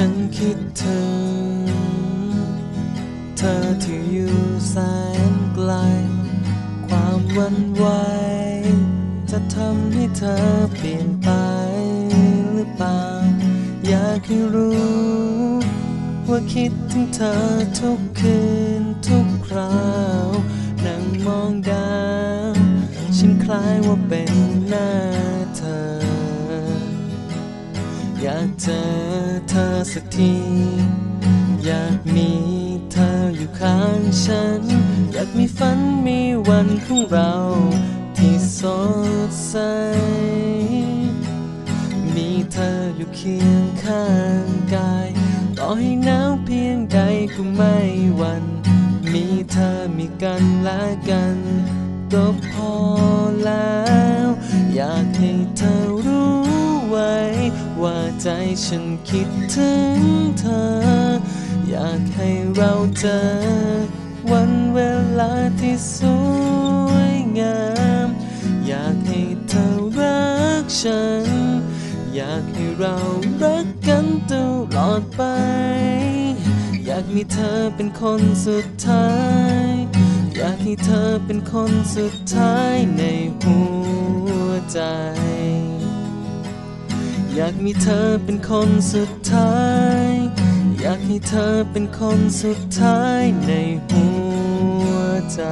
ฉันคิดถึง เธอที่อยู่แสนไกล ความวันไหวจะทำให้เธอเปลี่ยนไปหรือเปล่า อยากให้รู้ ว่าคิดถึงเธอทุกคืนทุกคราวนั่งมองดาวฉันคล้ายว่าเป็นหน้า จอเธอสักที อยากมีเธออยู่ข้างฉัน อยากมีฝันมีวันของเรา ที่สดใส มีเธออยู่เคียงข้างกาย ต่อให้หนาวเพียงใดก็ไม่หวันมีเธอมีกันและกัน ก็พอแล้ว อยากให้ ใจฉันคิดถึงเธอ อยากให้เราเจอ วันเวลาที่สวยงาม อยากให้เธอรักฉัน อยากให้เรารักกันตลอดไป อยากมีเธอเป็นคนสุดท้าย อยากให้เธอเป็นคนสุดท้ายในหัวใจ อยากมีเธอเป็นคนสุดท้าย อยากให้เธอเป็นคนสุดท้ายในหัวใจ